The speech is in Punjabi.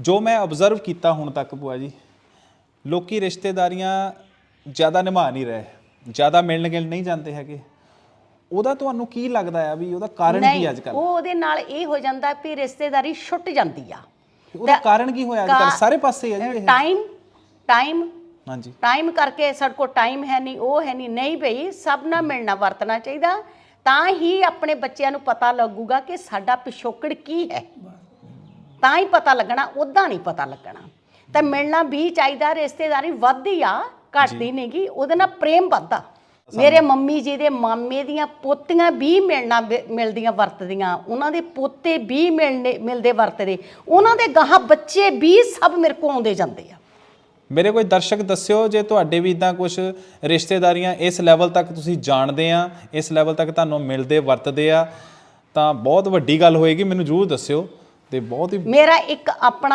ਜੋ ਮੈਂ ਆਬਜ਼ਰਵ ਕੀਤਾ ਹੁਣ ਤੱਕ ਭੂਆ ਜੀ ਲੋਕੀ ਰਿਸ਼ਤੇਦਾਰੀਆਂ ਜ਼ਿਆਦਾ ਨਿਭਾ ਨਹੀਂ ਰਹੇ ਜ਼ਿਆਦਾ ਮਿਲਣ ਗਿਲਣ ਨਹੀਂ ਜਾਂਦੇ ਹੈਗੇ। ਉਹਦਾ ਤੁਹਾਨੂੰ ਕੀ ਲੱਗਦਾ ਆ ਵੀ ਉਹਦਾ ਕਾਰਨ ਕੀ ਅੱਜ ਕੱਲ ਉਹ ਉਹਦੇ ਨਾਲ ਇਹ ਹੋ ਜਾਂਦਾ ਵੀ ਰਿਸ਼ਤੇਦਾਰੀ ਛੁੱਟ ਜਾਂਦੀ ਆ। ਉਹਦਾ ਕਾਰਨ ਕੀ ਹੋਇਆ ਅੱਜ ਕੱਲ ਸਾਰੇ ਪਾਸੇ ਹੈ ਜੀ ਇਹ। ਟਾਈਮ ਟਾਈਮ ਹਾਂਜੀ। ਟਾਈਮ ਕਰਕੇ ਸਾਡੇ ਕੋਲ ਟਾਈਮ ਹੈ ਨਹੀਂ ਉਹ ਹੈ ਨਹੀਂ। ਨਹੀਂ ਭਈ ਸਭ ਨਾਲ ਮਿਲਣਾ ਵਰਤਣਾ ਚਾਹੀਦਾ। ਤਾਂ ਹੀ ਆਪਣੇ ਬੱਚਿਆਂ ਨੂੰ ਪਤਾ ਲੱਗੂਗਾ ਕਿ ਸਾਡਾ ਪਿਛੋਕੜ ਕੀ ਹੈ। ਤਾਂ ਹੀ ਪਤਾ ਲੱਗਣਾ ਉਦਾਂ ਨਹੀਂ ਪਤਾ ਲੱਗਣਾ। ਤਾਂ ਮਿਲਣਾ ਵੀ ਚਾਹੀਦਾ ਰਿਸ਼ਤੇਦਾਰੀ ਵੱਧਦੀ ਆ ਘਟਦੀ ਨਹੀਂਗੀ ਉਹਦੇ ਨਾਲ ਪ੍ਰੇਮ ਵੱਧਦਾ। ਮੇਰੇ ਮੰਮੀ ਜੀ ਦੇ ਮਾਮੇ ਦੀਆਂ ਪੋਤੀਆਂ ਵੀ ਮਿਲਣਾ ਮਿਲਦੀਆਂ ਵਰਤਦੀਆਂ ਉਹਨਾਂ ਦੇ ਪੋਤੇ ਵੀ ਮਿਲਣੇ ਮਿਲਦੇ ਵਰਤਦੇ ਉਹਨਾਂ ਦੇ ਗਾਹਾਂ ਬੱਚੇ ਵੀ ਸਭ ਮੇਰੇ ਕੋਲ ਆਉਂਦੇ ਜਾਂਦੇ ਆ। ਮੇਰੇ ਕੋਈ ਦਰਸ਼ਕ ਦੱਸਿਓ ਜੇ ਤੁਹਾਡੇ ਵੀ ਇਦਾਂ ਕੁਝ ਰਿਸ਼ਤੇਦਾਰੀਆਂ ਇਸ ਲੈਵਲ ਤੱਕ ਤੁਸੀਂ ਜਾਣਦੇ ਆ ਇਸ ਲੈਵਲ ਤੱਕ ਤੁਹਾਨੂੰ ਮਿਲਦੇ ਵਰਤਦੇ ਆ ਤਾਂ ਬਹੁਤ ਵੱਡੀ ਗੱਲ ਹੋਏਗੀ ਮੈਨੂੰ ਜ਼ਰੂਰ ਦੱਸਿਓ। ਤੇ ਬਹੁਤ ਹੀ ਮੇਰਾ ਇੱਕ ਆਪਣਾ